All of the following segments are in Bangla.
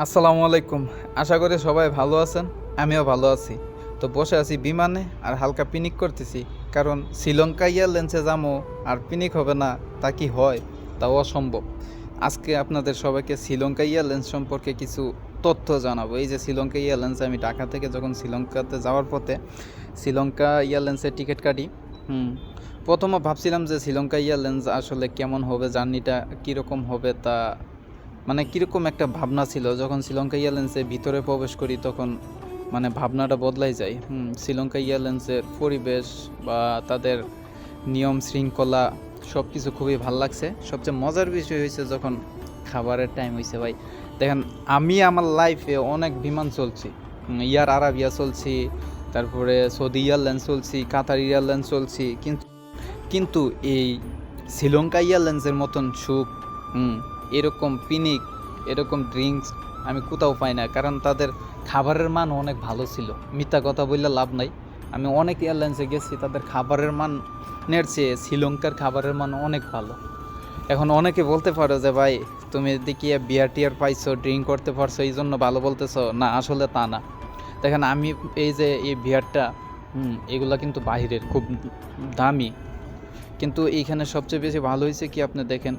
আসসালামু আলাইকুম। আশা করি সবাই ভালো আছেন, আমিও ভালো আছি। তো বসে আছি বিমানে আর হালকা পিনিক করতেছি, কারণ শ্রীলঙ্কা এয়ারলাইন্সে যাব আর পিনিক হবে না, তা কি হয়? তা অসম্ভব। আজকে আপনাদের সবাইকে শ্রীলঙ্কা এয়ারলাইন্স সম্পর্কে কিছু তথ্য জানাব। এই যে শ্রীলঙ্কা এয়ারলাইন্স আমি ঢাকা থেকে যখন শ্রীলঙ্কাতে যাওয়ার পথে শ্রীলঙ্কা এয়ারলাইন্সের টিকিট কাটি, হুম, প্রথমে ভাবছিলাম যে শ্রীলঙ্কা এয়ারলাইন্স আসলে কেমন হবে, জার্নিটা কীরকম হবে তা মানে কীরকম একটা ভাবনা ছিল? যখন শ্রীলঙ্কা এয়ারলাইন্সের ভিতরে প্রবেশ করি, তখন মানে ভাবনাটা বদলাই যায়। হুম, শ্রীলঙ্কা এয়ারলাইন্সের পরিবেশ বা তাদের নিয়ম শৃঙ্খলা সব কিছু খুবই ভালো লাগছে। সবচেয়ে মজার বিষয় হয়েছে যখন খাবারের টাইম হয়েছে ভাই। দেখেন, আমি আমার লাইফে অনেক বিমান চলছি। ইয়ার আরাবিয়া চলছি, তারপরে সৌদি এয়ারলাইন্স চলছি কাতার এয়ারলাইন্স চলছি কিন্তু কিন্তু এই শ্রীলঙ্কা এয়ারলাইন্সের মতন সুখ এরকম পিনিক, এরকম ড্রিঙ্কস আমি কোথাও পাই না, কারণ তাদের খাবারের মান অনেক ভালো ছিল। মিথ্যা কথা বললে লাভ নাই। আমি অনেক এয়ারলাইন্সে গেছি, তাদের খাবারের মানের চেয়ে শ্রীলঙ্কার খাবারের মান অনেক ভালো। এখন অনেকে বলতে পারো যে, ভাই, তুমি দেখিয়ে বিয়ার টিয়ার পাইছো ড্রিঙ্ক করতে পারছ এই জন্য ভালো বলতেছো। না, আসলে তা না। দেখেন, আমি এই যে এই বিয়ারটা এগুলা কিন্তু বাইরের খুব দামি। কিন্তু এইখানে সবচেয়ে বেশি ভালো হয়েছে কি আপনি দেখেন?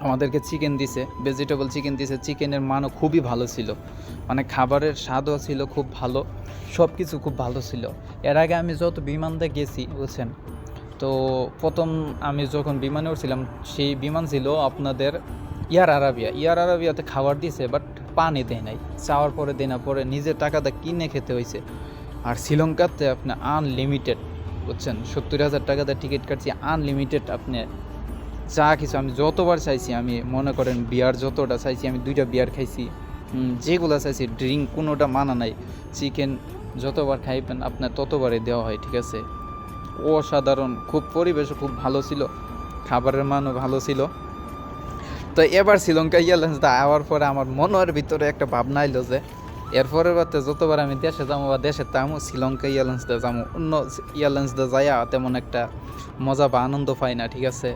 আমাদেরকে চিকেন দিছে ভেজিটেবল চিকেন দিছে চিকেনের মানও খুবই ভালো ছিল। মানে খাবারের স্বাদও ছিল খুব ভালো সব কিছু খুব ভালো ছিল। এর আগে আমি যত বিমানতে গেছি, বুঝছেন? তো প্রথম আমি যখন বিমানে উঠছিলাম, সেই বিমান ছিল আপনাদের ইয়ার আরাবিয়া। ইয়ার আরাবিয়াতে খাবার দিছে বাট পানি দেয় নাই। চাওয়ার পরে দেয় না পরে নিজের টাকাটা কিনে খেতে হয়েছে আর শ্রীলঙ্কাতে আপনি আনলিমিটেড বুঝছেন? সত্তর হাজার টাকাতে টিকিট কাটছি আনলিমিটেড আপনি চা কিছু আমি যতবার চাইছি, আমি মনে করেন বিয়ার যতটা চাইছি, আমি দুইটা বিয়ার খাইছি। যেগুলো চাইছি, ড্রিঙ্ক কোনোটা মানা নাই। চিকেন যতবার খাইবেন, আপনার ততবারই দেওয়া হয়, ঠিক আছে? অসাধারণ, খুব পরিবেশও খুব ভালো ছিল। খাবারের মানও ভালো ছিল। তো এবার শ্রীলঙ্কা এয়ারলাইন্সটা আওয়ার পরে আমার মনের ভিতরে একটা ভাবনা এলো যে, এরপরের বাতে যতবার আমি দেশে যাব বা দেশে তামো শ্রীলঙ্কা এয়ারলাইন্সটা যাব, অন্য এয়ারলাইন্সটা যাইয়া তেমন একটা মজা বা আনন্দ পাই না, ঠিক আছে?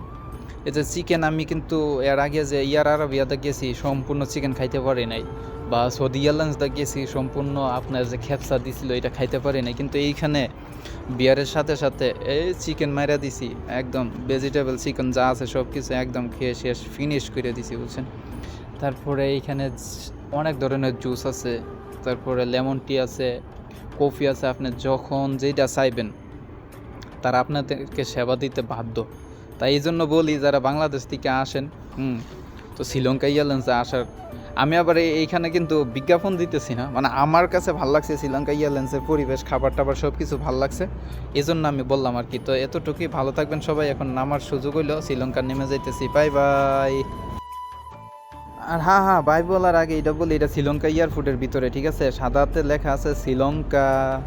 এই যে চিকেন আমি কিন্তু এর আগে যে ইয়ার আরবিয়াতে গেছি, সম্পূর্ণ চিকেন খাইতে পারি নাই। বা সৌদি এয়ারলাইন্সটা গেছি, সম্পূর্ণ আপনার যে খেপসা দিছিল, এটা খাইতে পারি নাই। কিন্তু এইখানে বিয়ারের সাথে সাথে এই চিকেন মাইরা দিছি, একদম ভেজিটেবল চিকেন যা আছে সব কিছু একদম খেয়ে শেষ ফিনিশ করে দিছি, বুঝছেন? তারপরে এইখানে অনেক ধরনের জুস আছে, তারপরে লেমন টি আছে কফি আছে, আপনি যখন যেটা চাইবেন, তারা আপনাদেরকে সেবা দিতে বাধ্য। তাই এই জন্য বলি যারা বাংলাদেশ থেকে আসেন, হুম, তো শ্রীলঙ্কা এয়ারলাইন্সে আসার, আমি আবার এই- এইখানে কিন্তু বিজ্ঞাপন দিতেছি না। মানে আমার কাছে ভালো লাগছে শ্রীলঙ্কা এয়ারলাইন্সের পরিবেশ খাবার টাবার সব কিছু ভালো লাগছে। এই জন্য আমি বললাম আর কি, তো এতটুকুই। ভালো থাকবেন সবাই। এখন নামার সুযোগ হইল। শ্রীলঙ্কা নেমে যাইতেছি। Bye bye. আর হ্যাঁ হ্যাঁ বাই বলার আগে এটা বলি, এটা শ্রীলঙ্কা এয়ারপোর্টের ভিতরে, ঠিক আছে? সাদাতে লেখা আছে শ্রীলঙ্কা।